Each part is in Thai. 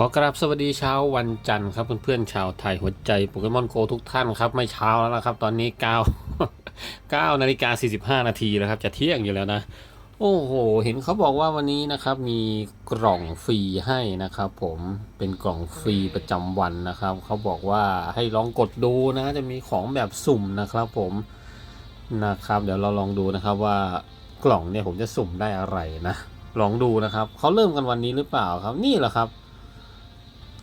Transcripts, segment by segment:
ขอกราบสวัสดีเช้าวันจันทร์ครับเพื่อนๆชาวไทยหัวใจโปเกมอนโกทุกท่านครับ ไม่เช้าแล้วนะครับ ตอนนี้9 9นาฬิกา45 นาทีแล้วครับ จะเที่ยงอยู่แล้วนะ โอ้โห เห็นเขาบอกว่าวันนี้นะครับ มีกล่องฟรีให้นะครับ ผมเป็นกล่องฟรีประจำวันนะครับ เขาบอกว่าให้ลองกดดูนะ จะมีของแบบสุ่มนะครับ ผมนะครับ เดี๋ยวเราลองดูนะครับว่ากล่องเนี่ยผมจะสุ่มได้อะไรนะลองดูนะครับเขาเริ่มกันวันนี้หรือเปล่าครับนี่แหละครับ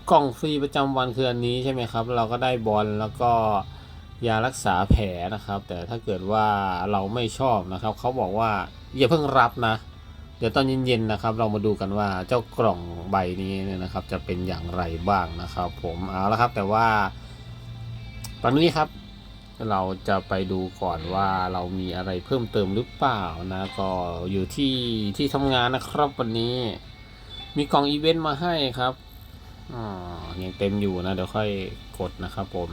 กล่องฟรีประจำวันคืออันนี้ใช่ไหมครับ เราก็ได้บอลแล้วก็ยารักษาแผลนะครับ แต่ถ้าเกิดว่าเราไม่ชอบนะครับเขาบอกว่าอย่าเพิ่งรับนะ เดี๋ยวตอนเย็นๆนะครับ เรามาดูกันว่าเจ้ากล่องใบนี้เนี่ยนะครับ จะเป็นอย่างไรบ้างนะครับ ผมเอาละครับ แต่ว่าตอนนี้ครับเราจะไปดูก่อนว่าเรามีอะไรเพิ่มเติมหรือเปล่านะ ก็อยู่ที่ที่ทำงานนะครับวันนี้ มีกล่องอีเวนต์มาให้ครับ อ๋อยังเต็มอยู่นะ เดี๋ยวค่อยกดนะครับผม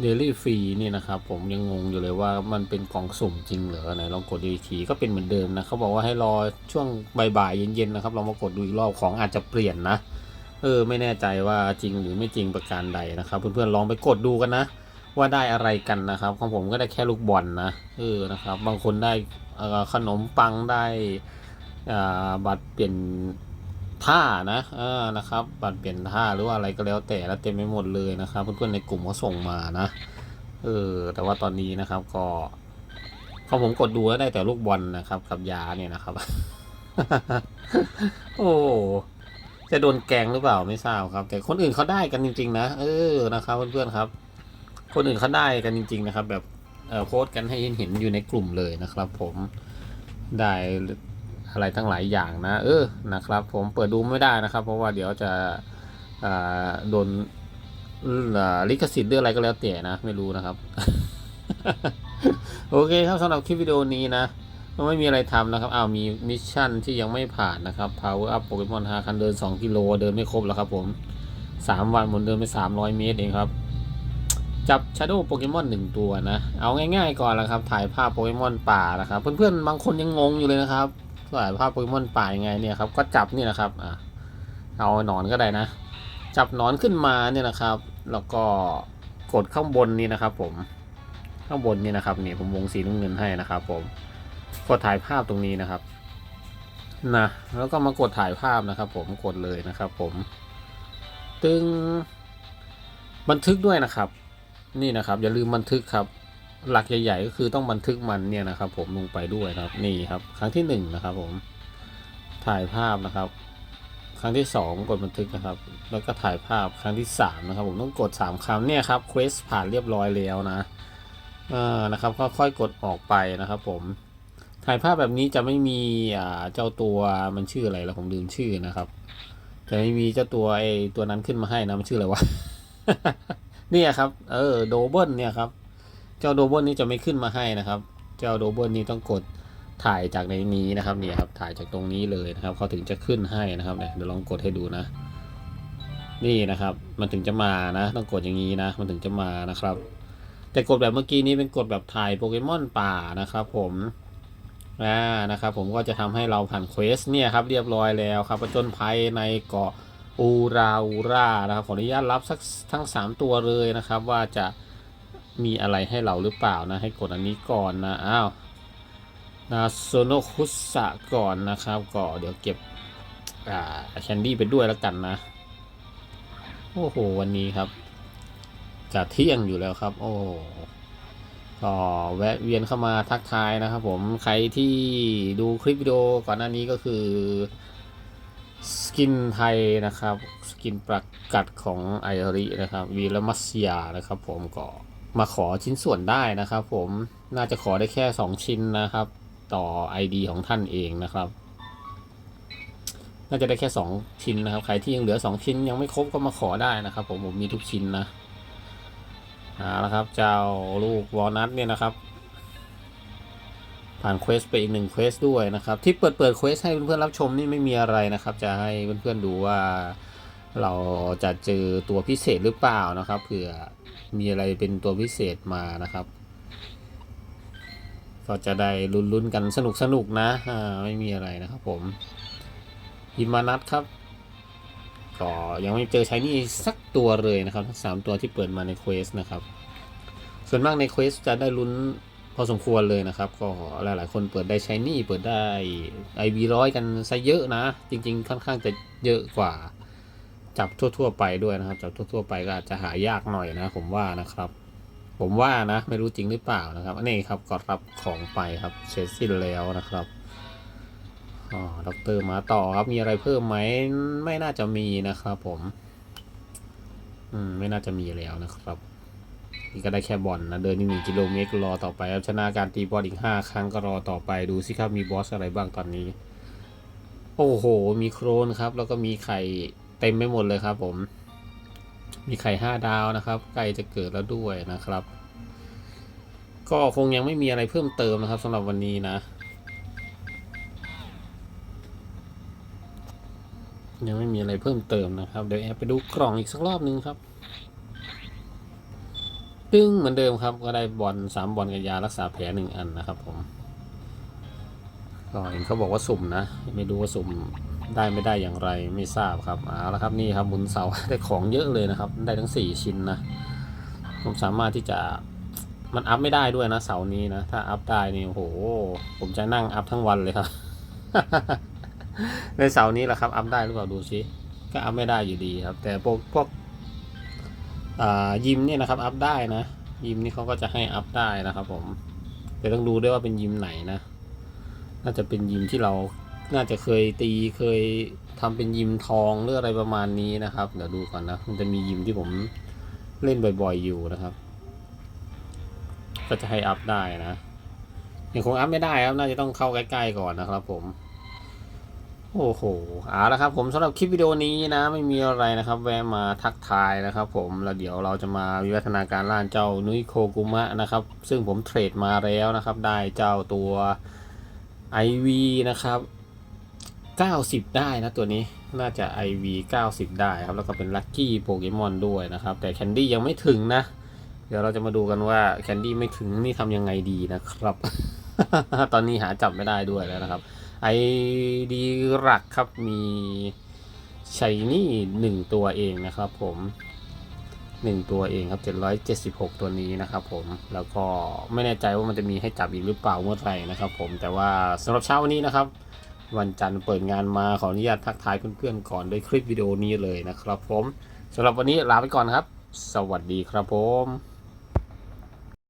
เดลี่ฟรีนี่นะครับผมยังงงอยู่เลยว่ามันเป็นกล่องสุ่มจริงเหรอไหนลองกดดูอีกทีก็เป็นเหมือนเดิมนะเขาบอกว่าให้รอช่วงบ่ายๆเย็นๆนะครับเรามากดดูอีกรอบของอาจจะเปลี่ยนนะ เออไม่แน่ใจว่าจริงหรือไม่จริงประการใดนะครับ เพื่อนๆลองไปกดดูกันนะ ว่าได้อะไรกันนะครับ ของผมก็ได้แค่ลูกบอลนะเออนะครับ บางคนได้อ่อขนมปังได้อ่าบัตรเปลี่ยน ท่านะเออนะครับ บัตรเปลี่ยนท่าหรือว่าอะไรก็แล้วแต่แล้วเต็มไปหมดเลยนะครับเพื่อนๆในกลุ่มเขาส่งมานะเออแต่ว่าตอนนี้นะครับก็พอผมกดดูแล้วได้แต่ลูกบอลนะครับกับยาเนี่ยนะครับ โอ้จะโดนแกงหรือเปล่าไม่ทราบครับ แต่คนอื่นเขาได้กันจริง ๆ นะเออนะครับเพื่อนๆครับ คนอื่นเขาได้กันจริง ๆ นะครับ แบบเออโพสต์กันให้เห็นอยู่ในกลุ่มเลยนะครับ ผมได้ อะไรทั้งหลายอย่างนะ เออนะครับ ผมเปิดดูไม่ได้นะครับ เพราะว่าเดี๋ยวจะโดนลิขสิทธิ์หรืออะไรก็แล้วแต่นะ ไม่รู้นะครับ โอเคครับสำหรับคลิปวิดีโอนี้นะไม่มีอะไรทำนะครับอ้าวมีมิชชั่นที่ยังไม่ผ่านนะครับ Power Up โปเกมอน5คันเดิน 2 กิโลเดินไม่ครบแล้วครับผม 3 วันผมเดินไป 300 เมตรเองครับ จับชาโดว์โปเกมอนหนึ่งตัวนะ เอาง่ายๆก่อนละครับ ถ่ายภาพโปเกมอนป่านะครับ เพื่อนๆ บางคนยังงงอยู่เลยนะครับ ถ่ายภาพโปเกมอนป่ายังไงเนี่ยครับก็จับนี่นะครับอะเอาหนอนก็ได้นะ จับหนอนขึ้นมาเนี่ยนะครับ แล้วก็กดข้างบนนี่นะครับ ผมข้างบนนี่นะครับนี่ผมวงสีน้ำเงินให้นะครับ ผมกดถ่ายภาพตรงนี้นะครับนะแล้วก็มากดถ่ายภาพนะครับ ผมกดเลยนะครับ ผมตึงบันทึกด้วยนะครับ นี่นะครับ อย่าลืมบันทึกครับ หลักใหญ่ๆก็คือต้องบันทึกมันเนี่ยนะครับ ผมลงไปด้วยนะครับนี่ครับ ครั้งที่หนึ่งนะครับ ผมถ่ายภาพนะครับ ครั้งที่สองกดบันทึกนะครับ แล้วก็ถ่ายภาพครั้งที่สามนะครับ ผมต้องกดสามครั้งเนี่ยครับเควสผ่านเรียบร้อยแล้วนะเออนะครับก็ค่อยกดออกไปนะครับ ผมถ่ายภาพแบบนี้จะไม่มีอ่าเจ้าตัวมันชื่ออะไรแล้วผมลืมชื่อนะครับจะไม่มีเจ้าตัวไอตัวนั้นขึ้นมาให้นะมันชื่ออะไรวะ เนี่ยครับ เออโดเบิลเนี่ยครับ เจ้าโดเบิลนี่จะไม่ขึ้นมาให้นะครับ เจ้าโดเบิลนี่ต้องกดถ่ายจากในนี้นะครับนี่ครับถ่ายจากตรงนี้เลยนะครับเขาถึงจะขึ้นให้นะครับเดี๋ยวลองกดให้ดูนะ นี่นะครับ มันถึงจะมานะ ต้องกดอย่างนี้นะ มันถึงจะมานะครับ แต่กดแบบเมื่อกี้นี้เป็นกดแบบถ่ายโปเกมอนป่านะครับ ผมอ่านะครับผมก็จะทำให้เราผ่านเควสเนี่ยครับเรียบร้อยแล้วครับประจนภัยในเกาะอูราอูรานะครับขออนุญาตรับสักทั้ง 3 ตัวเลยนะครับ ว่าจะ มีอะไรให้เราหรือเปล่านะ ให้กดอันนี้ก่อนนะอ้าวนาโซโนคุสะก่อนนะครับ ก็เดี๋ยวเก็บอ่าแคนดี้ไปด้วยแล้วกันนะ โอ้โห วันนี้ครับจะเที่ยงอยู่แล้วครับ โอ้ก็แวะเวียนเข้ามาทักทายนะครับผมใครที่ดูคลิปวิดีโอก่อนหน้านี้ก็คือสกินไทยนะครับ สกินประกัดของไอรินะครับวีลมัสยานะครับผมก็ มาขอชิ้นส่วนได้นะครับผมน่าจะขอได้แค่ 2 ชิ้นนะครับ ต่อ ID ของท่านเองนะครับ น่าจะได้แค่ 2 ชิ้นนะครับ ใครที่ยังเหลือ 2 ชิ้นยังไม่ครบก็มาขอได้นะครับ ผมผมมีทุกชิ้นนะเอาละครับ เจ้าลูกวอลนัทเนี่ยนะครับ ผ่านเควสไปอีกหนึ่งเควสด้วยนะครับ ที่เปิดเปิดเควสให้เพื่อนๆรับชมนี่ไม่มีอะไรนะครับ จะให้เพื่อนๆดูว่าเราจะเจอตัวพิเศษหรือเปล่านะครับเผื่อ มีอะไรเป็นตัวพิเศษมานะครับ ก็จะได้ลุ้นๆกันสนุกๆนะอ่าไม่มีอะไรนะครับผมฮิมานัทครับก็ยังไม่เจอใช้นี่สักตัวเลยนะครับทั้งสามตัวที่เปิดมาในเควสนะครับ ส่วนมากในเควสจะได้ลุ้นพอสมควรเลยนะครับ ก็หลายๆ คนเปิดได้ใช้นี่เปิดได้ไอวีร้อยกันซะเยอะนะ จริงๆ ค่อนข้างจะเยอะกว่า จับทั่ว ๆ ไปด้วยนะครับ จับทั่ว ๆ ไปก็อาจจะหายากหน่อยนะ ผมว่านะครับ ผมว่านะ ไม่รู้จริงหรือเปล่านะครับอันนี้ครับก็รับของไปครับเสร็จสิ้นแล้วนะครับอ๋อด็อกเตอร์มาต่อครับมีอะไรเพิ่มไหมไม่น่าจะมีนะครับ ผม อืม ไม่น่าจะมีแล้วนะครับนี่ก็ได้แค่บอลนะเดินอีกหนึ่งกิโลเมตรรอต่อไปครับชนะการตีบอลอีกห้าครั้งก็รอต่อไปดูสิครับมีบอสอะไรบ้างตอนนี้ โอ้โห มีโครนครับ แล้วก็มีไข่ เต็มไปหมดเลยครับ ผม มีไข่ห้าดาวนะครับ ใกล้จะเกิดแล้วด้วยนะครับ ก็คงยังไม่มีอะไรเพิ่มเติมนะครับสำหรับวันนี้นะ ยังไม่มีอะไรเพิ่มเติมนะครับ เดี๋ยวแอบไปดูกล่องอีกสักรอบนึงครับตึ้งเหมือนเดิมครับ ก็ได้บอลสามบอลกับยารักษาแผลหนึ่งอันนะครับผม ก็เห็นเขาบอกว่าสุ่มนะ ไม่รู้ว่าสุ่มได้ไม่ได้อย่างไรไม่ทราบครับเอาละครับนี่ครับหมุนเสาได้ของเยอะเลยนะครับ ได้ทั้งสี่ชิ้นนะผมสามารถที่จะมันอัพไม่ได้ด้วยนะเสานี้นะ ถ้าอัพได้นี่โอ้โห ผมจะนั่งอัพทั้งวันเลยครับ ในเสานี้แหละครับ อัพได้หรือเปล่าดูซิก็อัพไม่ได้อยู่ดีครับ แต่พวกพวกอ่ายิมเนี่ยนะครับ อัพได้นะ ยิมนี่เขาก็จะให้อัพได้นะครับ ผมแต่ต้องดูด้วยว่าเป็นยิมไหนนะ น่าจะเป็นยิมที่เราน่าจะเคยตีเคยทำเป็นยิมทองหรืออะไรประมาณนี้นะครับ เดี๋ยวดูก่อนนะ มันจะมียิมที่ผมเล่นบ่อยๆอยู่นะครับ ก็จะให้อัพได้นะยังคงอัพไม่ได้ครับ น่าจะต้องเข้าใกล้ๆก่อนนะครับ ผม โอ้โหเอาละครับ ผมสำหรับคลิปวิดีโอนี้นะ ไม่มีอะไรนะครับ แวะมาทักทายนะครับ ผมแล้วเดี๋ยวเราจะมาวิวัฒนาการล่านเจ้านุ้ยโคกุมะนะครับ ซึ่งผมเทรดมาแล้วนะครับ ได้เจ้าตัว IV นะครับ 90 ได้นะตัวนี้น่าจะ IV 90 ได้ครับ แล้วก็เป็นลัคกี้โปเกมอนด้วยนะครับ แต่แคนดี้ยังไม่ถึงนะ เดี๋ยวเราจะมาดูกันว่าแคนดี้ไม่ถึงนี่ทำยังไงดีนะครับ ตอนนี้หาจับไม่ได้ด้วยแล้วนะครับไอดีหลักครับมีชัยนี่หนึ่งตัวเองนะครับผม หนึ่งตัวเองครับ 776 ตัวนี้นะครับผมแล้วก็ไม่แน่ใจว่ามันจะมีให้จับอีกหรือเปล่าเมื่อไหร่นะครับผมแต่ว่าสำหรับเช้าวันนี้นะครับ วันจันทร์เปิดงานมาขออนุญาตทักทายเพื่อนๆก่อนด้วยคลิปวิดีโอนี้เลยนะครับผมสำหรับวันนี้ลาไปก่อนครับ สวัสดีครับผม